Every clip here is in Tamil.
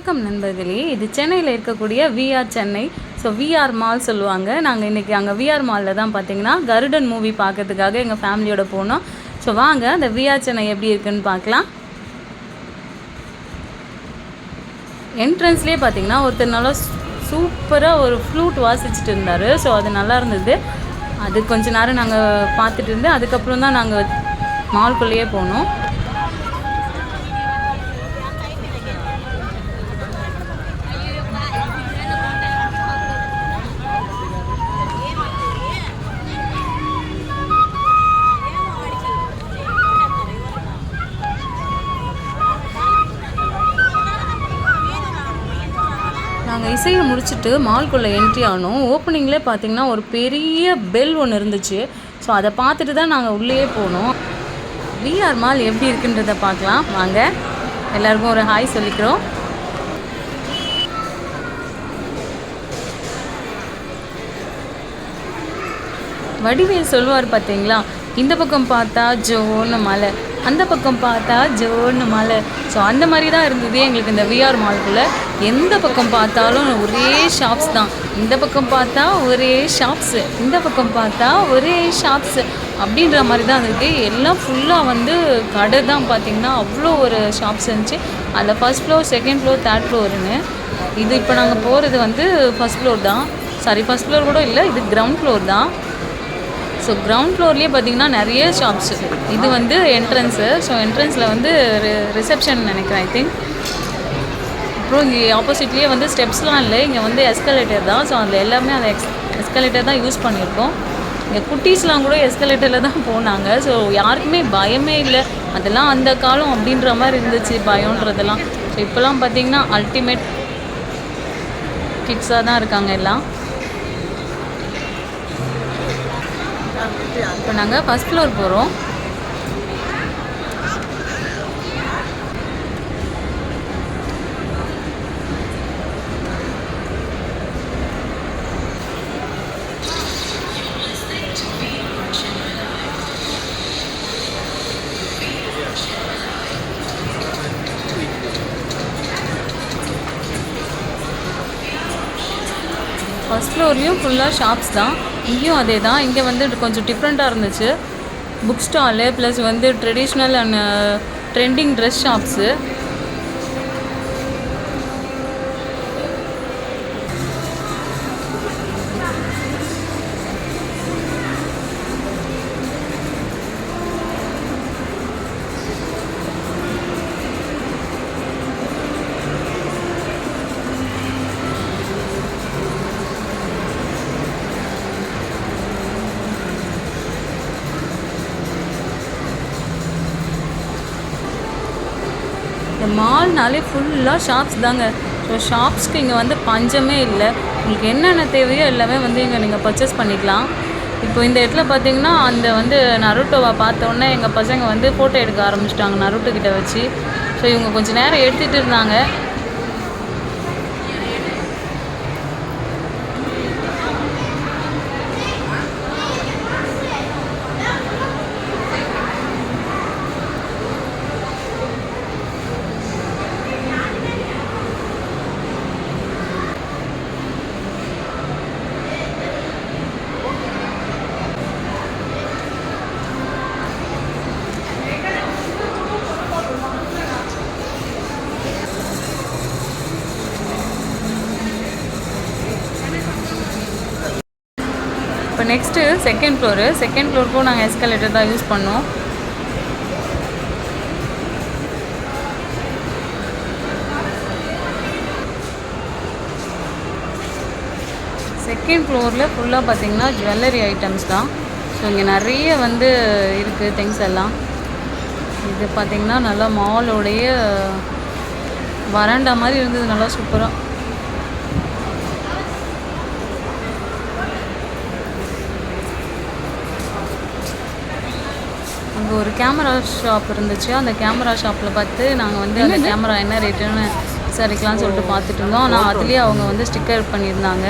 வணக்கம் நண்பர்களே. இது சென்னையில் இருக்கக்கூடிய VR Chennai. So VR mall சொல்லுவாங்க. நாங்கள் இன்றைக்கி அங்கே விஆர் மாலில் தான் பார்த்தீங்கன்னா கருடன் மூவி பார்க்கறதுக்காக எங்கள் ஃபேமிலியோட போனோம். ஸோ வாங்க அந்த விஆர் சென்னை எப்படி இருக்குன்னு பார்க்கலாம் என்ட்ரன்ஸ்லேயே பார்த்தீங்கன்னா ஒருத்தர் நல்லா சூப்பராக ஒரு ஃப்ளூட் வாசிச்சுட்டு இருந்தார். ஸோ அது நல்லா இருந்தது. அது கொஞ்ச நேரம் நாங்கள் பார்த்துட்டு இருந்து அதுக்கப்புறம் தான் நாங்கள் மால்குள்ளேயே போனோம். இசையை முடிச்சுட்டு மால்குள்ளே என்ட்ரி ஆனோம். ஓப்பனிங்லேயே பார்த்தீங்கன்னா ஒரு பெரிய பெல் ஒன்று இருந்துச்சு. ஸோ அதை பார்த்துட்டு தான் நாங்கள் உள்ளேயே போனோம். விஆர் மால் எப்படி இருக்குன்றதை பார்க்கலாம். வாங்க. எல்லாருக்கும் ஒரு ஹாய் சொல்லிக்கிறோம். வடிவேல் சொல்லுவார் பார்த்தீங்களா இந்த பக்கம் பார்த்தா ஜோன்னு மலை அந்த பக்கம் பார்த்தா ஜோன்னு மலை. ஸோ அந்த மாதிரி தான் இருந்தது எங்களுக்கு இந்த விஆர் மால்குள்ளே எந்த பக்கம் பார்த்தாலும் ஒரே ஷாப்ஸ் தான். இந்த பக்கம் பார்த்தா ஒரே ஷாப்ஸு இந்த பக்கம் பார்த்தா ஒரே ஷாப்ஸு அப்படின்ற மாதிரி தான் இருக்குது எல்லாம் ஃபுல்லாக வந்து கடை தான் பார்த்திங்கன்னா அவ்வளோ ஒரு ஷாப்ஸ் இருந்துச்சு. அதில் first floor second floor third ஃப்ளோர்னு இது இப்போ நாங்கள் போகிறது வந்து ஃபஸ்ட் ஃப்ளோர் தான். சாரி ஃபஸ்ட் ஃப்ளோர் கூட இல்லை இது கிரவுண்ட் ஃப்ளோர் தான். ஸோ கிரவுண்ட் ஃப்ளோர்லேயே பார்த்தீங்கன்னா நிறைய ஷாப்ஸ் இது வந்து என்ட்ரன்ஸு ஸோ என்ட்ரன்ஸில் வந்து ரிசப்ஷன் நினைக்கிறேன் ஐ திங்க் அப்புறம் இங்கே ஆப்போசிட்லேயே வந்து ஸ்டெப்ஸ்லாம் இல்லை. இங்கே வந்து எஸ்கலேட்டர் தான். ஸோ அதில் எல்லாமே அந்த எக்ஸ் எஸ்கலேட்டர் தான் யூஸ் பண்ணியிருக்கோம். இங்கே குட்டீஸ்லாம் கூட எஸ்கலேட்டரில் தான் போனாங்க. ஸோ யாருக்குமே பயமே இல்லை. அதெல்லாம் அந்த காலம் அப்படின்ற மாதிரி இருந்துச்சு பயன்றதெல்லாம் ஸோ இப்போலாம் பார்த்தீங்கன்னா அல்டிமேட் கிட்ஸாக தான் இருக்காங்க எல்லாம். இப்போ நாங்கள் ஃபஸ்ட் ஃப்ளோர் போகிறோம் இங்கேயும் ஃபுல்லாக ஷாப்ஸ் தான். இங்கேயும் அதே தான். இங்கே வந்து கொஞ்சம் டிஃப்ரெண்ட்டாக இருந்துச்சு. புக் ஸ்டாலு ப்ளஸ் வந்து traditional and trending dress shops மால்னாலே ஃபுல்லாக ஷாப்ஸ் தாங்க. ஸோ ஷாப்ஸ்க்கு இங்கே வந்து பஞ்சமே இல்லை. உங்களுக்கு என்னென்ன தேவையோ எல்லாமே வந்து இங்கே நீங்கள் பர்ச்சேஸ் பண்ணிக்கலாம். இப்போ இந்த இடத்துல பார்த்தீங்கன்னா அந்த வந்து நருட்டோவை பார்த்தோன்னே எங்கள் பசங்க வந்து ஃபோட்டோ எடுக்க ஆரம்பிச்சிட்டாங்க நருட்டோ கிட்ட வச்சு. ஸோ இவங்க கொஞ்சம் நேரம் எடுத்துகிட்டு இருந்தாங்க. ஃபஸ்ட்டு செகண்ட் ஃப்ளோரு செகண்ட் ஃப்ளோருக்கும் நாங்கள் எஸ்கலேட்டர் தான் யூஸ் பண்ணோம். செகண்ட் ஃப்ளோரில் ஃபுல்லாக பார்த்தீங்கன்னா ஜுவல்லரி ஐட்டம்ஸ் தான். ஸோ இங்கே நிறைய வந்து இருக்குது திங்ஸ் எல்லாம். இது பார்த்தீங்கன்னா நல்லா மாலோடைய வராண்டா மாதிரி இருந்தது. நல்லா சூப்பராக அங்கே ஒரு கேமரா ஷாப் இருந்துச்சு. அந்த கேமரா ஷாப்பில் பார்த்து நாங்கள் வந்து அந்த கேமரா என்ன ரேட்டுன்னு விசாரிக்கலாம்னு சொல்லிட்டு பார்த்துட்டு இருந்தோம் ஆனால் அதுலேயே அவங்க வந்து ஸ்டிக்கர் பண்ணியிருந்தாங்க.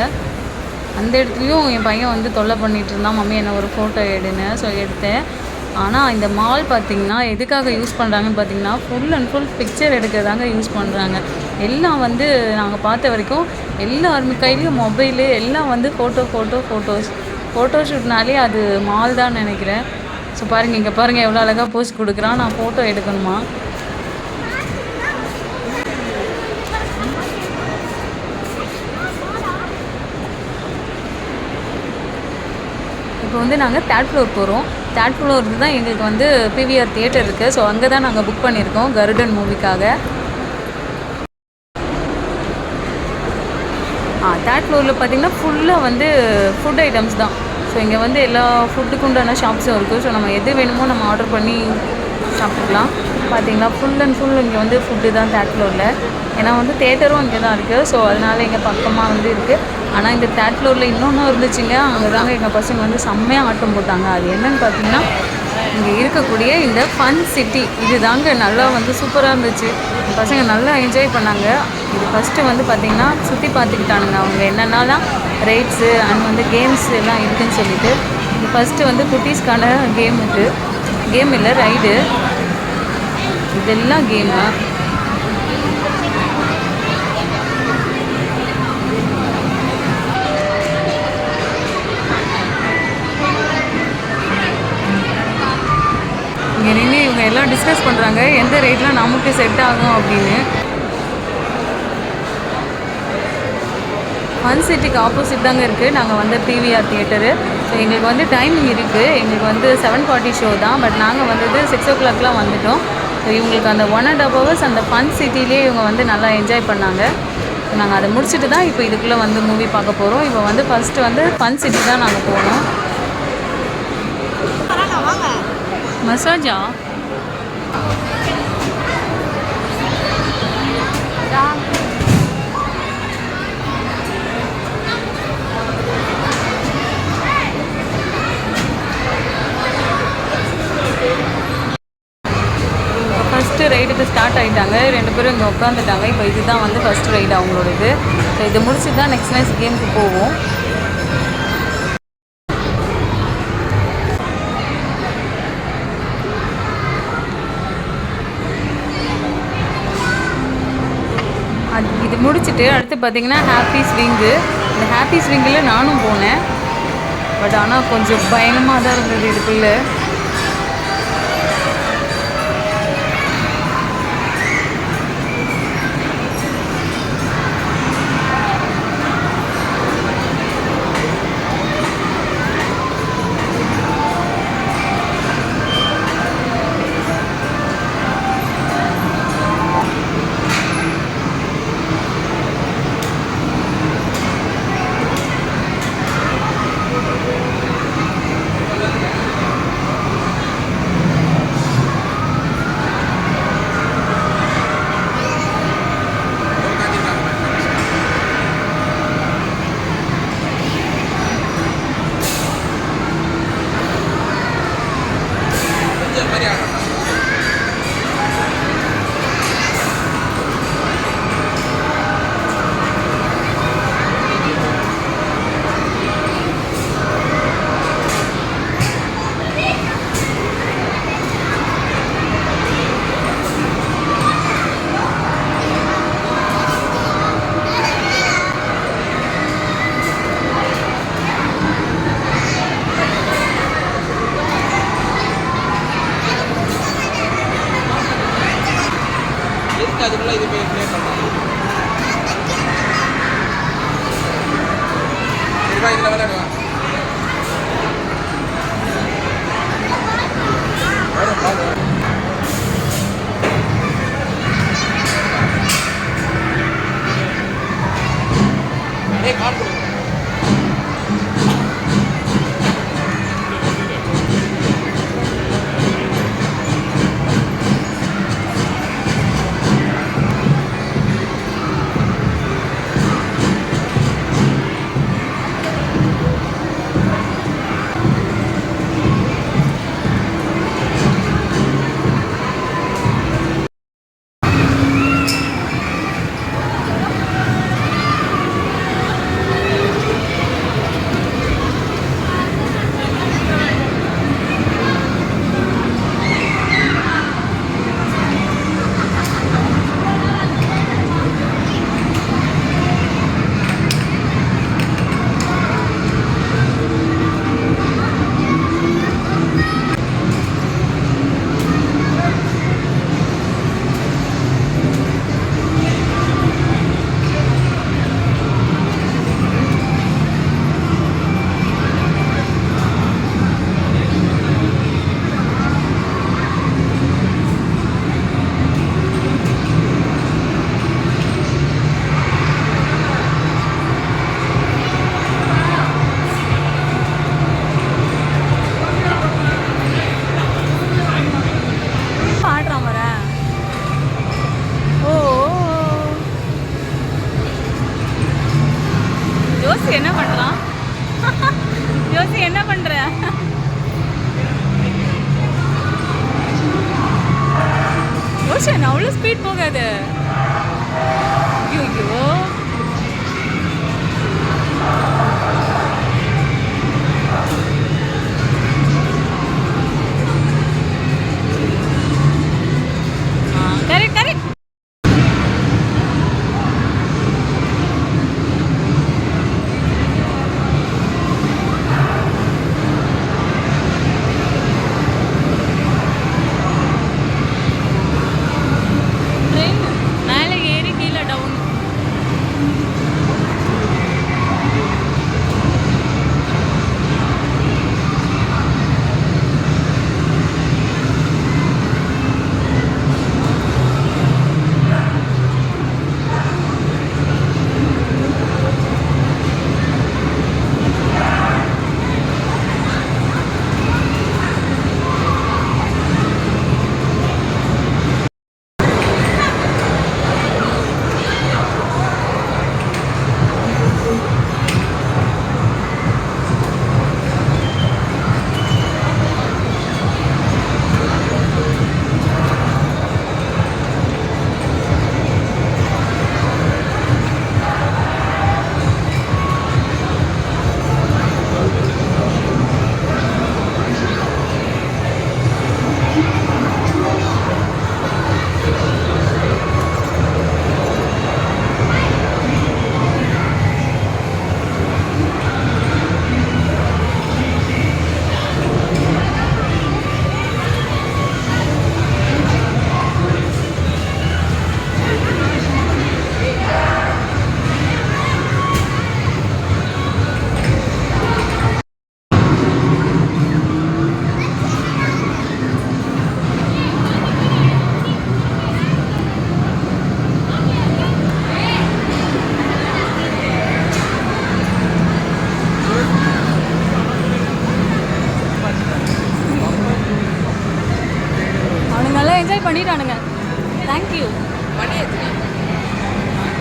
அந்த இடத்துலையும் என் பையன் வந்து தொல்லை பண்ணிட்டு இருந்தான். மம்மி என்ன ஒரு ஃபோட்டோ எடுன்னு ஸோ எடுத்தேன். ஆனால் இந்த மால் பார்த்தீங்கன்னா எதுக்காக யூஸ் பண்ணுறாங்கன்னு பார்த்தீங்கன்னா ஃபுல் அண்ட் ஃபுல் பிக்சர் எடுக்கிறதாங்க யூஸ் பண்ணுறாங்க எல்லாம் வந்து நாங்கள் பார்த்த வரைக்கும் எல்லாருமே கையிலையும் மொபைலு எல்லாம் வந்து ஃபோட்டோ ஃபோட்டோ ஃபோட்டோஸ் ஃபோட்டோ ஷூட்னாலே அது மால் தான் நினைக்கிறேன். ஸோ பாருங்கள் இங்கே பாருங்கள் எவ்வளோ அழகாக போஸ்ட் கொடுக்குறான். நான் ஃபோட்டோ எடுக்கணுமா? இப்போ வந்து நாங்கள் தேர்ட் ஃப்ளோர் போகிறோம் தேர்ட் ஃப்ளோர் தான் எங்களுக்கு வந்து பிவிஆர் தியேட்டர் இருக்குது ஸோ அங்கே தான் நாங்கள் புக் பண்ணியிருக்கோம் கருடன் மூவிக்காக தேர்ட் ஃப்ளோரில் பார்த்தீங்கன்னா ஃபுல்லாக வந்து ஃபுட் ஐட்டம்ஸ் தான். ஸோ இங்கே வந்து எல்லா ஃபுட்டுக்கு உண்டான ஷாப்ஸும் இருக்குது ஸோ நம்ம எது வேணுமோ நம்ம ஆர்டர் பண்ணி சாப்பிட்டுக்கலாம். பார்த்தீங்களா ஃபுல் அண்ட் ஃபுல் இங்கே வந்து ஃபுட்டு தான் தேர்ட் ஃப்ளோரில் ஏன்னா வந்து தேட்டரும் இங்கே தான் இருக்குது ஸோ அதனால் எங்கள் பக்கமாக வந்து இருக்குது ஆனால் இந்த தேர்ட் ஃப்ளோரில் இன்னொன்று இருந்துச்சுங்க அங்கே தாங்க எங்கள் பசங்க வந்து செம்மையாக ஆட்டம் போட்டாங்க. அது என்னன்னு பார்த்தீங்கன்னா இங்கே இருக்கக்கூடிய இந்த ஃபன் சிட்டி இது தாங்க நல்லா வந்து சூப்பராக இருந்துச்சு. பசங்க நல்லா என்ஜாய் பண்ணாங்க. இது ஃபஸ்ட்டு வந்து பார்த்திங்கன்னா சுற்றி பார்த்துக்கிட்டானுங்க அவங்க. என்னென்னலாம் ரைட்ஸு அண்ட் வந்து கேம்ஸ் எல்லாம் இருக்குதுன்னு சொல்லிட்டு. இது ஃபஸ்ட்டு வந்து குட்டீஸ்க்கான கேம் இது. கேம் இல்லை ரைடு இதெல்லாம் கேமு பண்ணுறாங்க எந்த ரேட்லாம் நமக்கு செட் ஆகும் அப்படின்னு. ஃபன் சிட்டிக்கு ஆப்போசிட் தாங்க இருக்குது நாங்கள் வந்து பிவிஆர் தியேட்டரு ஸோ எங்களுக்கு வந்து டைமிங் இருக்குது எங்களுக்கு வந்து செவன் ஃபார்ட்டி ஷோ தான். பட் நாங்கள் வந்தது சிக்ஸ் ஓ கிளாக்லாம் வந்துட்டோம். ஸோ இவங்களுக்கு அந்த ஒன் அண்ட் ஹாஃப் ஹவர்ஸ் அந்த ஃபன் சிட்டிலே இவங்க வந்து நல்லா என்ஜாய் பண்ணாங்க. நாங்கள் அதை முடிச்சுட்டு தான் இப்போ இதுக்குள்ளே வந்து மூவி பார்க்க போகிறோம் இப்போ வந்து ஃபஸ்ட்டு வந்து ஃபன் சிட்டி தான் நாங்கள் போனோம். மசாஜா? ரெண்டு உட்காந்துட்டாங்க இப்போ இதுதான் வந்து ஃபஸ்ட் ரைடு அவங்களோட இது ஸோ இதை முடிச்சு தான் நெக்ஸ்ட் நெக்ஸ்ட் கேமுக்கு போவோம். அது இது முடிச்சுட்டு அடுத்து பார்த்தீங்கன்னா ஹாப்பி ஸ்விங்கு இந்த ஹாப்பி ஸ்விங்கில் நானும் போனேன். பட் ஆனால் கொஞ்சம் பயணமாக தான் இருந்தது இதுக்குள்ளே. vai trabalhar agora.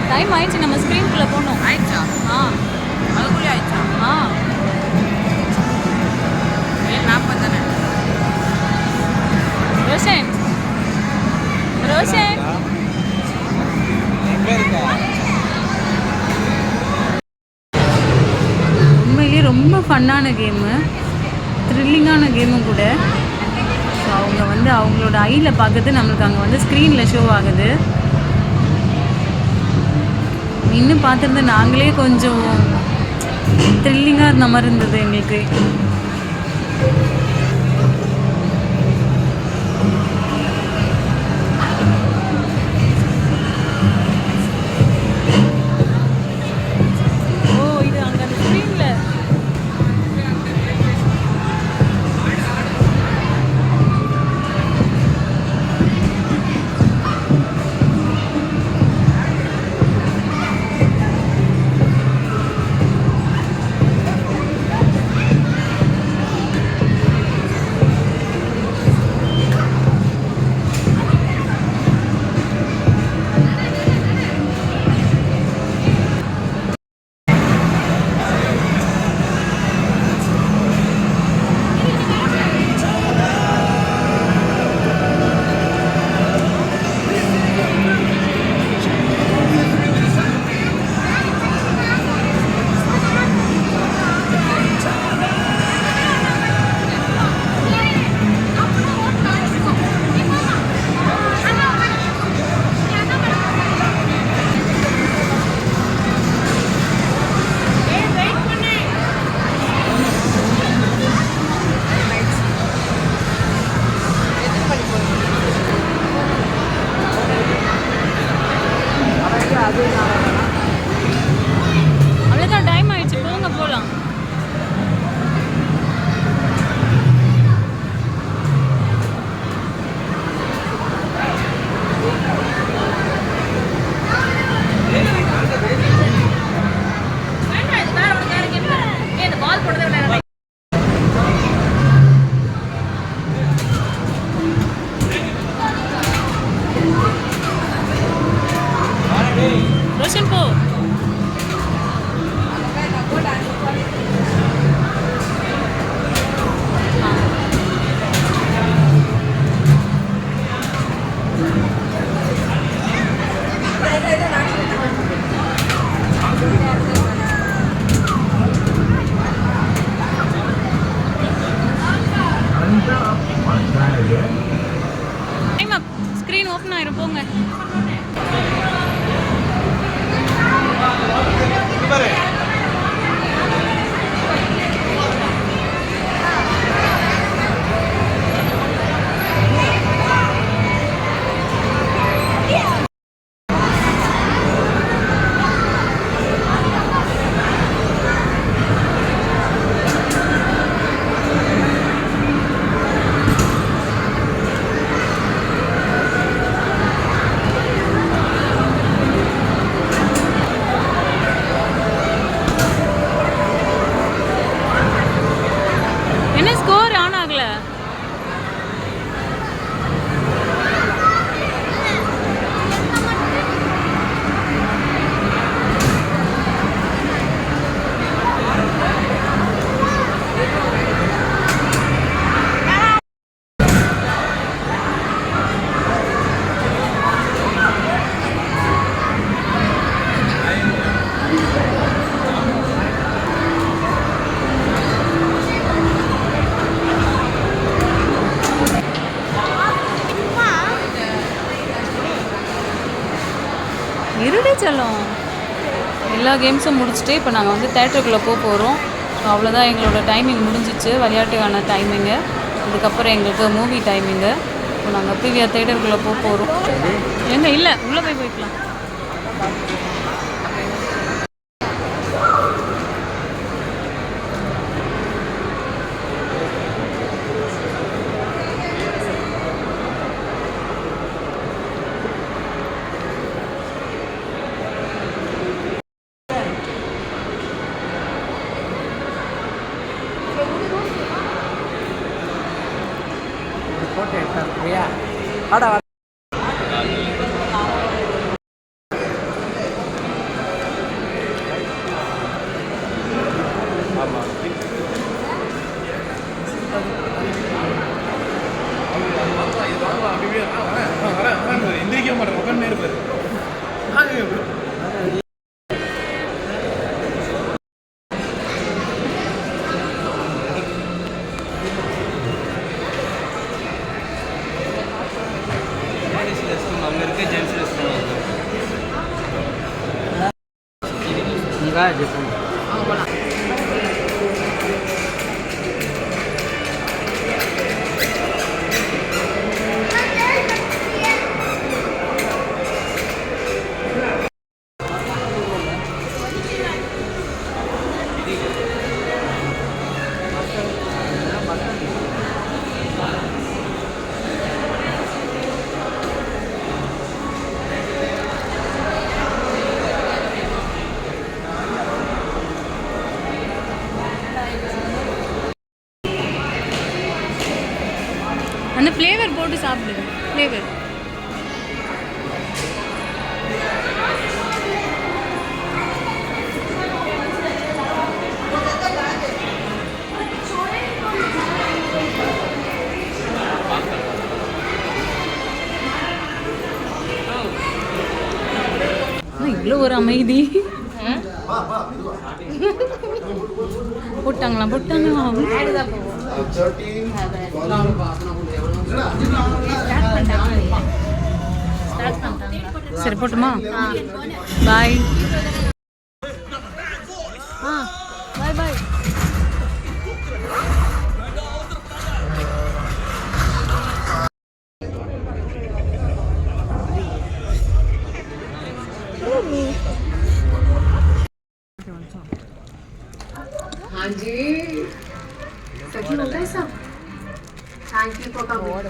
டைம் ஆயிடுச்சு நம்ம ஸ்க்ரீன்குள்ளே போகணும் ஆயிடுச்சா? ஆ. அதுக்குள்ளே ஆயிடுச்சா? ஆ. ஏழு நாற்பது தானே? ரோஷன். ரோஷன். எங்க இருக்கா? உண்மையிலேயே ரொம்ப ஃபன்னான கேமு த்ரில்லிங்கான கேமும் கூட. ஸோ அவங்க வந்து அவங்களோட ஐயில் பார்க்குறது நம்மளுக்கு அங்கே வந்து ஸ்க்ரீனில் ஷோ ஆகுது. இன்னும் பார்த்துருந்து நாங்களே கொஞ்சம் த்ரில்லிங்காக இருந்த மாதிரி இருந்தது எங்களுக்கு. செல்லம். எல்லா கேம்ஸும் முடிச்சுட்டு இப்போ நாங்கள் வந்து தேட்டருக்குள்ளே போக போகிறோம் அவ்வளோதான் எங்களோட டைமிங் முடிஞ்சிச்சு. விளையாட்டுக்கான டைமிங்கு இதுக்கப்புறம் எங்களுக்கு மூவி டைமிங்கு இப்போ நாங்கள் பிவிஆ தேட்டருக்குள்ளே போக போகிறோம் எங்க இல்லை. உள்ளே போய் போய்க்கலாம். 不要，老大。こな。ஒரு அமைதி. போட்டாங்களா போட்டாங்களா? சரி போட்டுமா? பாய்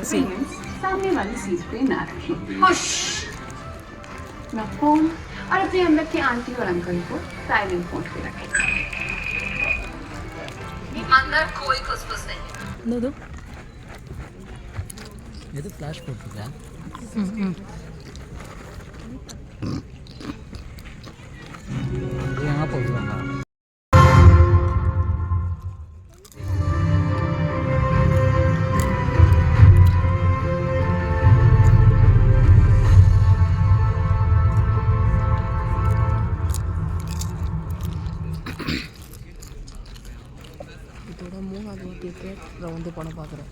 सी सामने वाली सीट पे ना रखें अपना फोन और अपने अंदर के आंटी और अंकल को साइलेंट मोड पे रखें अंदर कोई खुसफुस नहीं दो दो ये तो फ्लैश प्रोग्राम வந்து படம் பார்க்குறேன்